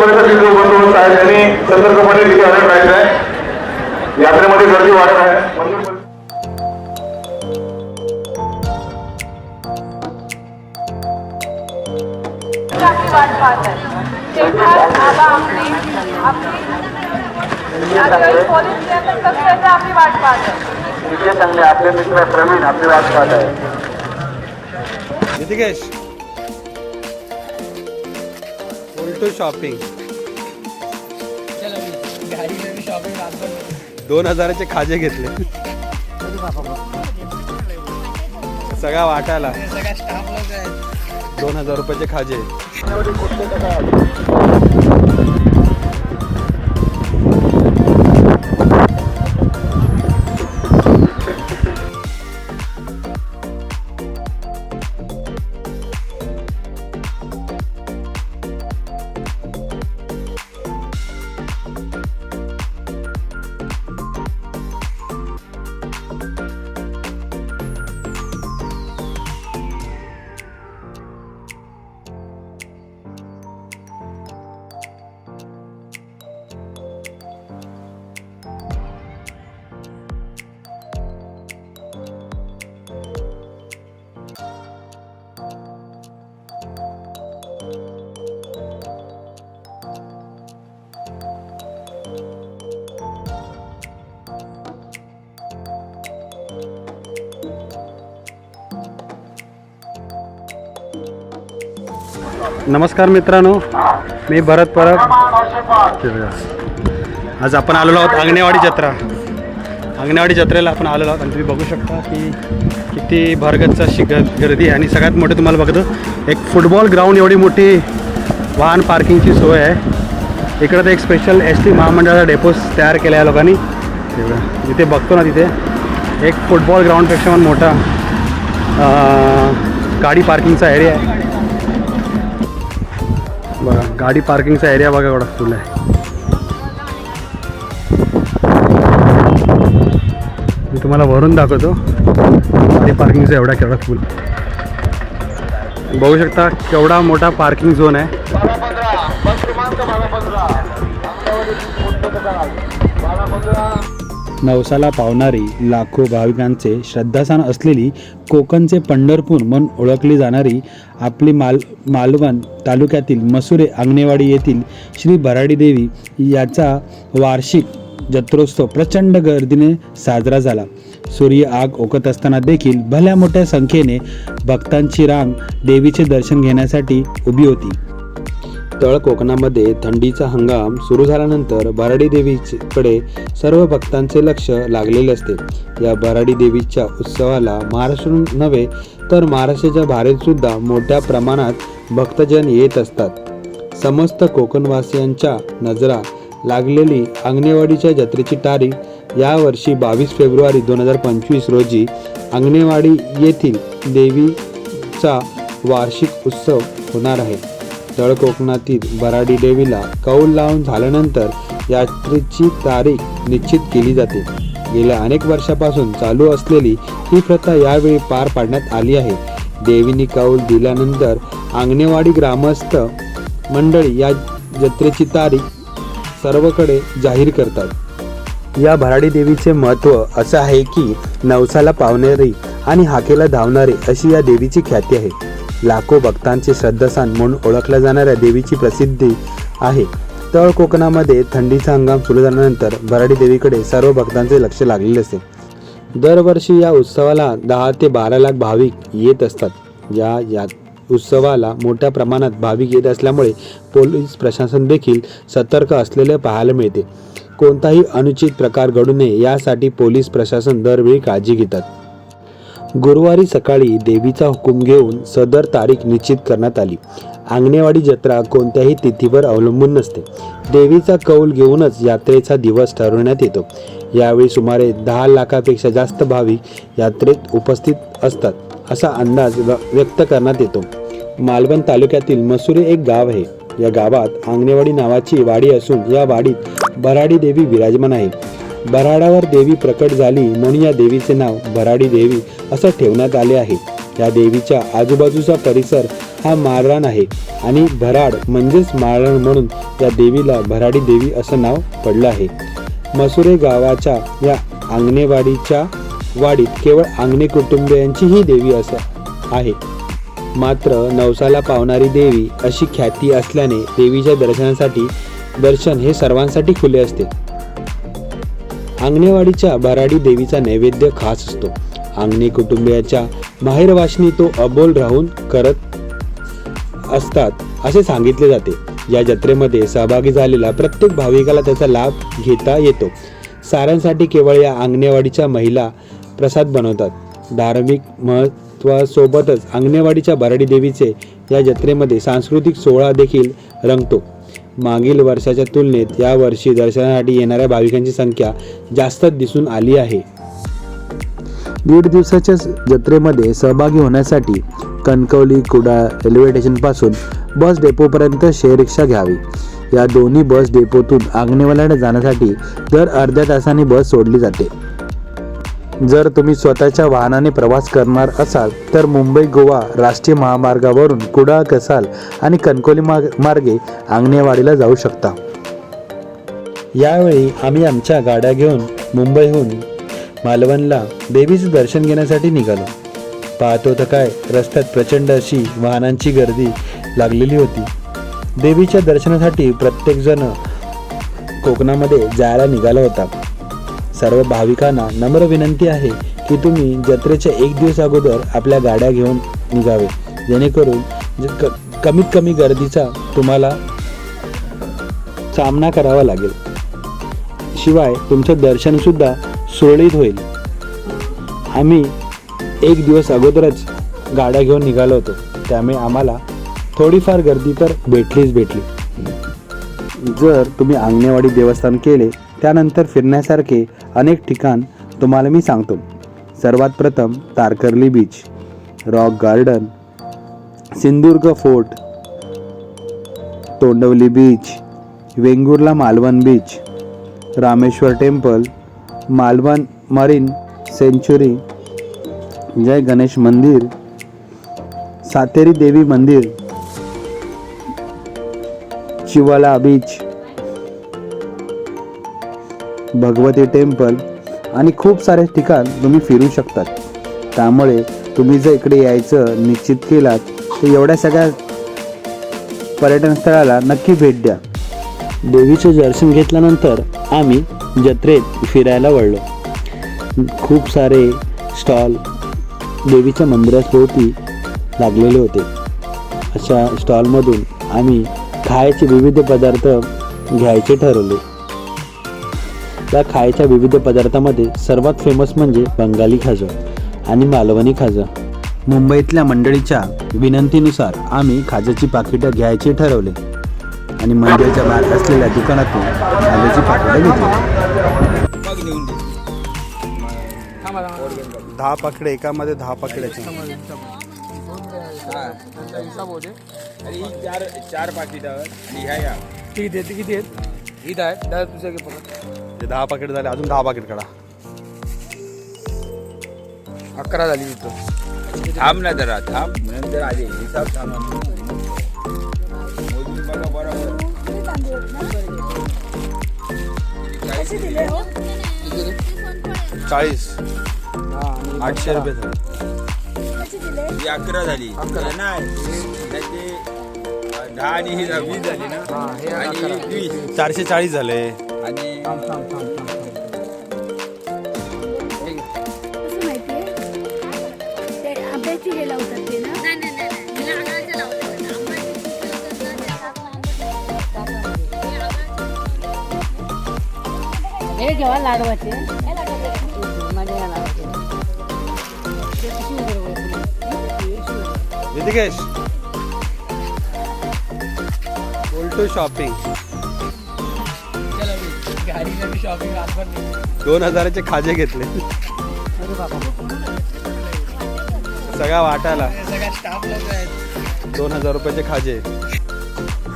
Police तिथे बंदोबस्त आहे त्यांनी सतर्कपणे तिथे हजर राहायचं आहे. यात्रेमध्ये गर्दी वाढत आहे. आपली वाट पाहत आहे वाट पाहत आपले मित्र प्रवीण आपली वाट पाहत आहे. ऋतिकेश शॉपिंग दोन हजाराचे खाजे घेतले. सगळा वाटायला. दोन हजार रुपयाचे खाजे. नमस्कार मित्रांनो मी भरत परब. आज आपण आलेलो आहोत अंगणेवाडी जत्रा. अंगणेवाडी जत्रेला आपण आलेलो आहोत आणि तुम्ही बघू शकता की किती भरगतचा अशी ग गर्दी आहे. आणि सगळ्यात मोठं तुम्हाला बघतो एक फुटबॉल ग्राउंड एवढी मोठी वाहन पार्किंगची सोय आहे. इकडं तर एक स्पेशल एस टी महामंडळाचा डेपोस तयार केला आहे लोकांनी. जिथे बघतो ना तिथे. एक फुटबॉल ग्राउंडपेक्षा पण मोठा गाडी पार्किंगचा एरिया आहे. बघा गाडी पार्किंगचा एरिया बघा एवढा फुल आहे. मी तुम्हाला वरून दाखवतो. गाडी पार्किंगचा एवढा केवढा फुल बघू शकता केवढा मोठा पार्किंग झोन आहे. नवसाला पावणारी लाखो भाविकांचे श्रद्धास्थान असलेली कोकणचे पंढरपूर म्हणून ओळखली जाणारी आपली माल मालवण तालुक्यातील मसुरे आंगणेवाडी येथील श्री भराडी देवी याचा वार्षिक जत्रोत्सव प्रचंड गर्दीने साजरा झाला. सूर्य आग ओकत असताना देखील भल्या मोठ्या संख्येने भक्तांची रांग देवीचे दर्शन घेण्यासाठी उभी होती. तळ कोकणामध्ये थंडीचा हंगाम सुरू झाल्यानंतर भराडी देवीकडे सर्व भक्तांचे लक्ष लागलेले असते. या भराडी देवीच्या उत्सवाला महाराष्ट्र नव्हे तर महाराष्ट्राच्या बाहेर सुद्धा मोठ्या प्रमाणात भक्तजन येत असतात. समस्त कोकणवासियांच्या नजरा लागलेली अंगणेवाडीच्या जत्रेची तारीख यावर्षी बावीस फेब्रुवारी दोन हजार पंचवीस रोजी अंगणेवाडी येथील देवीचा वार्षिक उत्सव होणार आहे. तळ कोकणातील बराडी देवीला कौल लावून झाल्यानंतर यात्रेची तारीख निश्चित केली जाते. गेल्या अनेक वर्षापासून चालू असलेली ही प्रथा यावेळी पार पाडण्यात आली आहे. देवीने कौल दिल्यानंतर आंगणेवाडी ग्रामस्थ मंडळी या जत्रेची तारीख सर्वकडे जाहीर करतात. या भराडी देवीचे महत्त्व असं आहे की नवसाला पावणारी आणि हाकेला धावणारी अशी या देवीची ख्याती आहे. लाखो भक्तांचे श्रद्धास्थान म्हणून ओळखल्या जाणाऱ्या देवीची प्रसिद्धी आहे. तळ कोकणामध्ये थंडीचा हंगाम सुरू झाल्यानंतर भराडी देवीकडे सर्व भक्तांचे लक्ष लागलेले असते. दरवर्षी या उत्सवाला दहा ते बारा लाख भाविक येत असतात. या या उत्सवाला मोठ्या प्रमाणात भाविक येत असल्यामुळे पोलीस प्रशासन देखील सतर्क असलेले पाहायला मिळते. कोणताही अनुचित प्रकार घडू नये यासाठी पोलीस प्रशासन दरवेळी काळजी घेतात. गुरुवारी सकाळी देवीचा हुकूम घेऊन सदर तारीख निश्चित करण्यात आली. आंगणेवाडी जत्रा कोणत्याही तिथीवर अवलंबून नसते. देवीचा कौल घेऊनच यात्रेचा दिवस ठरवण्यात येतो. यावेळी सुमारे दहा लाखापेक्षा जास्त भाविक यात्रेत उपस्थित असतात असा अंदाज व्य- व्यक्त करण्यात येतो. मालवण तालुक्यातील मसुरे एक गाव आहे. या गावात आंगणेवाडी नावाची वाडी असून या वाडीत बराडी देवी विराजमान आहे. बराडावर देवी प्रकट झाली म्हणून या देवीचे नाव भराडी देवी असं ठेवण्यात आले आहे. या देवीच्या आजूबाजूचा परिसर हा माळरान आहे आणि भराड म्हणजेच माळरान म्हणून या देवीला भराडी देवी असं नाव पडलं आहे. मसुरे गावाच्या या आंगणेवाडीच्या वाडीत केवळ आंगणे कुटुंबियांची ही देवी असं आहे. मात्र नवसाला पावणारी देवी अशी ख्याती असल्याने देवीच्या दर्शनासाठी दर्शन हे सर्वांसाठी खुले असते. आंगणेवाडीच्या बराडी देवीचा नैवेद्य खास असतो. आंगणे कुटुंबियाच्या माहेरवाशनी तो अबोल राहून करत असतात असे सांगितले जाते. या जत्रेमध्ये सहभागी झालेला प्रत्येक भाविकाला त्याचा लाभ घेता येतो. साऱ्यांसाठी केवळ या आंगणेवाडीच्या महिला प्रसाद बनवतात. धार्मिक महत्वासोबतच आंगणेवाडीच्या बराडी देवीचे या जत्रेमध्ये सांस्कृतिक सोहळा देखील रंगतो. मागील वर्षाच्या तुलनेत यावर्षी दर्शनासाठी येणाऱ्या भाविकांची संख्या जास्तच दिसून आली आहे. दीड दिवसाच्या जत्रेमध्ये सहभागी होण्यासाठी कणकवली कुडाळ रेल्वे स्टेशनपासून बस डेपोपर्यंत शेअर रिक्षा घ्यावी. या दोन्ही बस डेपोतून आग्नेवाल्याकडे जाण्यासाठी दर अर्ध्या तासाने बस सोडली जाते. जर तुम्ही स्वतःच्या वाहनाने प्रवास करणार असाल तर मुंबई गोवा राष्ट्रीय महामार्गावरून कुडाळ कसाल आणि कणकोली मार्गे आंगणेवाडीला जाऊ शकता. यावेळी आम्ही आमच्या गाड्या घेऊन मुंबईहून मालवणला देवीचं दर्शन घेण्यासाठी निघालो. पाहतो तर काय रस्त्यात प्रचंड अशी वाहनांची गर्दी लागलेली होती. देवीच्या दर्शनासाठी प्रत्येकजण कोकणामध्ये जायला निघाला होता. सर्व भाविकांना नम्र विनंती आहे की तुम्ही जत्रेच्या एक दिवस अगोदर आपल्या गाड्या घेऊन निघावे. जेणेकरून कमीत कमी गर्दीचा तुम्हाला सामना करावा लागेल. शिवाय तुमचं दर्शनसुद्धा सुरळीत होईल. आम्ही एक दिवस अगोदरच गाड्या घेऊन निघालो होतो. त्यामुळे आम्हाला थोडीफार गर्दी तर भेटलीच भेटली. जर तुम्ही आंगणेवाडी देवस्थान केले त्यानंतर फिरण्यासारखे अनेक ठिकाण तुम्हाला मी सांगतो. सर्वात प्रथम Tarkarli beach rock garden Sindhudurg fort Tondavali beach Vengurla Malvan beach Rameshwar temple Malvan marine sanctuary Jai Ganesh Mandir Sateri Devi मंदिर शिवाला बीच भगवती टेम्पल आणि खूप सारे ठिकाण तुम्ही फिरू शकतात. त्यामुळे तुम्ही जर इकडे यायचं निश्चित केलात तर एवढ्या सगळ्या पर्यटन स्थळाला नक्की भेट द्या. देवीचे दर्शन घेतल्यानंतर आम्ही जत्रेत फिरायला वळलो. खूप सारे स्टॉल देवीच्या मंदिराभोवती लागलेले होते. अशा स्टॉलमधून आम्ही खायचे विविध पदार्थ घ्यायचे ठरवले. त्या खायच्या विविध पदार्थामध्ये सर्वात फेमस म्हणजे बंगाली खाजा आणि मालवणी खाजा. मुंबईतल्या मंडळीच्या विनंतीनुसार आम्ही खाजाची पाकिटं घ्यायचे ठरवले आणि मंदिराच्या बाहेर असलेल्या दुकानातून खाजाची पाकिटं घेतली. दहा पाकडे एकामध्ये दहा पाकड्याचे चार चार पाकिट ह्या किती आहेत? किती आहेत? इथं आहे दादा तुझं घे पकड. दहा पाकिट झाले. अजून दहा पाकिट काढा. अकरा झाली इथं थांब ना जरा थांब. नंतर आले हिसाब थांब बरोबर. हो चाळीस. हा आणि आठशे रुपये दिले ही अकरा झाली. नाही त्याचे दहा आणि ही दहा- वीस झाली ना. हा, हे आणि अकरा. ही वीस. चारशे चाळीस झाले. आणि थांब थांब थांब थांब थांब. हे घे. कसं माहितीये ते आंब्याची हे लावतात ते ना? हे जेव्हा लाडवाचे. रितिकेश उलटू शॉपिंग दोन हजाराचे खाजे घेतले. सगळा वाटायला. दोन हजार रुपयाचे खाजे.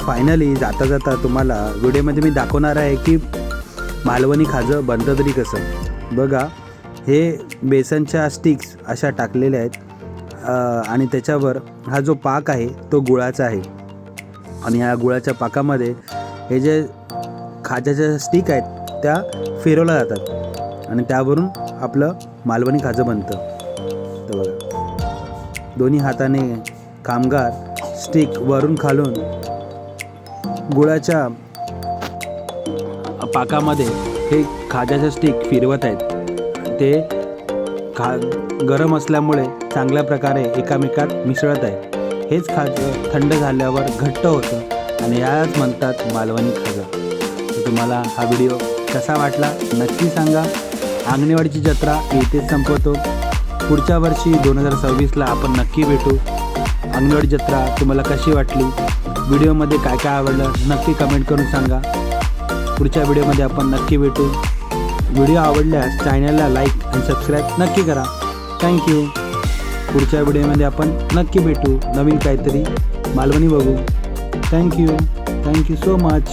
फायनली जाता जाता तुम्हाला व्हिडिओमध्ये मी दाखवणार आहे की मालवणी खाजं बनतं तरी कसं. बघा हे बेसनच्या स्टिक्स अशा टाकलेल्या आहेत. आणि त्याच्यावर हा जो पाक आहे तो गुळाचा आहे. आणि ह्या गुळाच्या पाकामध्ये हे जे खाज्याच्या स्टिक आहेत त्या फिरवल्या जातात. आणि त्यावरून आपलं मालवणी खाजं बनतं. तर बघा. दोन्ही हाताने कामगार स्टिक वरून खालून गुळाच्या पाकामध्ये हे खाज्याचे स्टिक फिरवत आहेत. ते खा गरम असल्यामुळे चांगल्या प्रकारे एकामेकात मिसळत आहे. हेच खाजं थंड झाल्यावर घट्ट होतं आणि याच म्हणतात मालवणी खाजं तर तुम्हाला हा व्हिडिओ कसा वाटला नक्की सांगा. आंगणेवाडीची जत्रा येथेच संपवतो. पुढच्या वर्षी दोन हजार सव्वीसला आपण नक्की भेटू. अंगणवाडी जत्रा तुम्हाला कशी वाटली? व्हिडिओमध्ये काय काय आवडलं नक्की कमेंट करून सांगा. पुढच्या व्हिडिओमध्ये आपण नक्की भेटू. व्हिडिओ आवडल्यास चॅनलला लाईक आणि सबस्क्राईब नक्की करा. थँक्यू पुढच्या व्हिडिओमध्ये आपण नक्की भेटू. नवीन काहीतरी मालवणी बघू. Thank you thank you so much